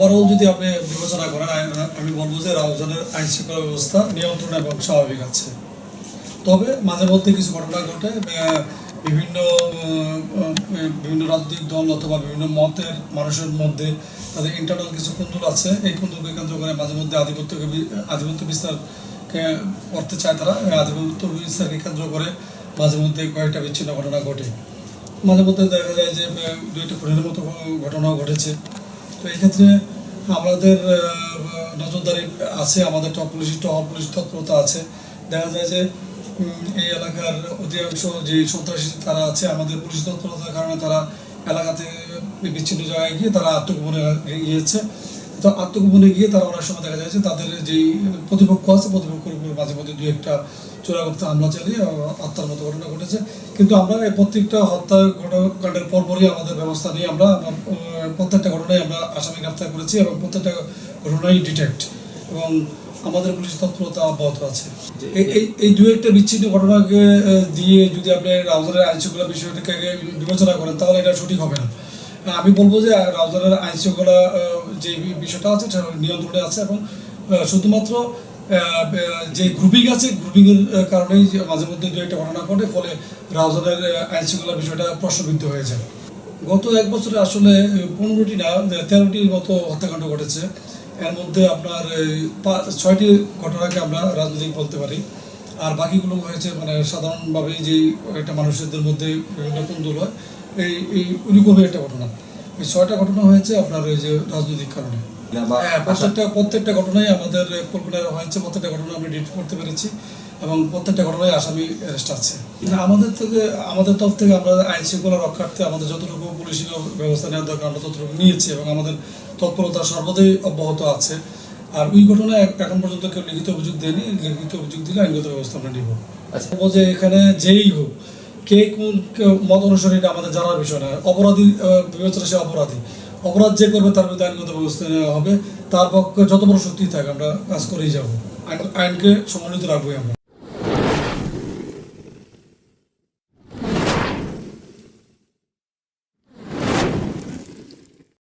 Overall যদি আপনি বিবেচনা করেন আমি বলব যে রাউজানের আইন শৃঙ্খলা ব্যবস্থা নিয়ন্ত্রণ এবং স্বাভাবিক আছে। তবে মাঝে মধ্যে কিছু ঘটনা ঘটে বিভিন্ন বিভিন্ন রাজনৈতিক দল অথবা বিভিন্ন মতের মানুষের মধ্যে তাদের ইন্টারনাল কিছু কুন্দুল আছে। এই কুন্দুলকে কেন্দ্র করে মাঝে মধ্যে আধিপত্যকে আধিপত্য বিস্তারকে করতে চায় তারা। আধিপত্য বিস্তারকে কেন্দ্র করে মাঝে মধ্যে কয়েকটা বিচ্ছিন্ন ঘটনা ঘটে। মাঝে মধ্যে দেখা যায় যে আহ, দু একটা খুনের মতো ঘটনাও ঘটেছে। তো এই ক্ষেত্রে আমাদের নজরদারি আছে আমাদের টপ পুলিশ টপ পুলিশ তৎপরতা আছে। দেখা যায় যে এই এলাকার অধিকাংশ যে সন্ত্রাসী তারা আছে আমাদের পুলিশ তৎপরতার কারণে তারা এলাকাতে বিচ্ছিন্ন জায়গায় গিয়ে তারা আত্মগোপনে গিয়েছে। তো আত্মগোপনে গিয়ে তারা অনেক সময় দেখা যায় যে তাদের যেই প্রতিপক্ষ আছে প্রতিপক্ষের উপর মাঝে মধ্যে দু একটা চোরাগুপ্ত হামলা চালিয়ে আহ, হত্যার মতো ঘটনা ঘটেছে। কিন্তু আমরা প্রত্যেকটা হত্যার ঘটনাকাণ্ডের পরপরই আমাদের ব্যবস্থা নিয়ে আমরা প্রত্যেকটা ঘটনায় আমরা আসামি গ্রেপ্তার করেছি এবং প্রত্যেকটা ঘটনাই ডিটেক্ট এবং আমাদের পুলিশ তৎপরতা অব্যাহত আছে। এই- এই দু একটা বিচ্ছিন্ন ঘটনাকে দিয়ে যদি আপনি রাউজারের আইন শৃঙ্খলা বিষয়টাকে বিবেচনা করেন তাহলে এটা সঠিক হবে না। আমি বলব যে রাউজানের আইন শৃঙ্খলা যে বিষয়টা আছে সেটা নিয়ন্ত্রণে আছে এবং শুধুমাত্র যে গ্রুপিং আছে গ্রুপিংয়ের কারণেই মাঝে মধ্যে দু একটা ঘটনা ঘটে ফলে রাউজারের আইন শৃঙ্খলা বিষয়টা প্রশ্নবিদ্ধ হয়ে যায়। গত এক বছরে আসলে পনেরোটি না তেরোটির মতো হত্যাকাণ্ড ঘটেছে। এর মধ্যে আপনার ছয়টি ঘটনাকে আমরা রাজনৈতিক বলতে পারি। আর বাকিগুলো হয়েছে মানে সাধারণভাবে যে একটা মানুষদের মধ্যে নতুন কুন্দল হয়, এই এই ওইরকমই একটা ঘটনা। এই ছয়টা ঘটনা হয়েছে আপনার ওই যে রাজনৈতিক কারণে। প্রত্যেকটা প্রত্যেকটা ঘটনাই আমাদের কলকাতায় হয়েছে প্রত্যেকটা ঘটনা আমরা ডিট করতে পেরেছি এবং প্রত্যেকটা ঘটনায় আসামি অ্যারেস্ট আছে। আমাদের থেকে আমাদের তরফ থেকে আমরা আইন শৃঙ্খলা রক্ষার্থে আমাদের যতটুকু পুলিশি ব্যবস্থা নেওয়ার দরকার আমরা ততটুকু নিয়েছি এবং আমাদের তৎপরতা সর্বদাই অব্যাহত আছে। আর ওই ঘটনায় এখন পর্যন্ত কেউ লিখিত অভিযোগ দেয়নি লিখিত অভিযোগ দিলে আইনগত ব্যবস্থা আমরা নিব। আচ্ছা। যে এখানে যেই হোক কে কোন মত অনুসারে আমাদের জানার বিষয় না। অপরাধী বিবেচনা সে অপরাধী। অপরাধ যে করবে তার বিরুদ্ধে আইনগত ব্যবস্থা নেওয়া হবে। তার পক্ষে যত বড় শক্তি থাকে, আমরা কাজ করেই যাব। আইন আইনকে সমন্বিত রাখবোই আমরা।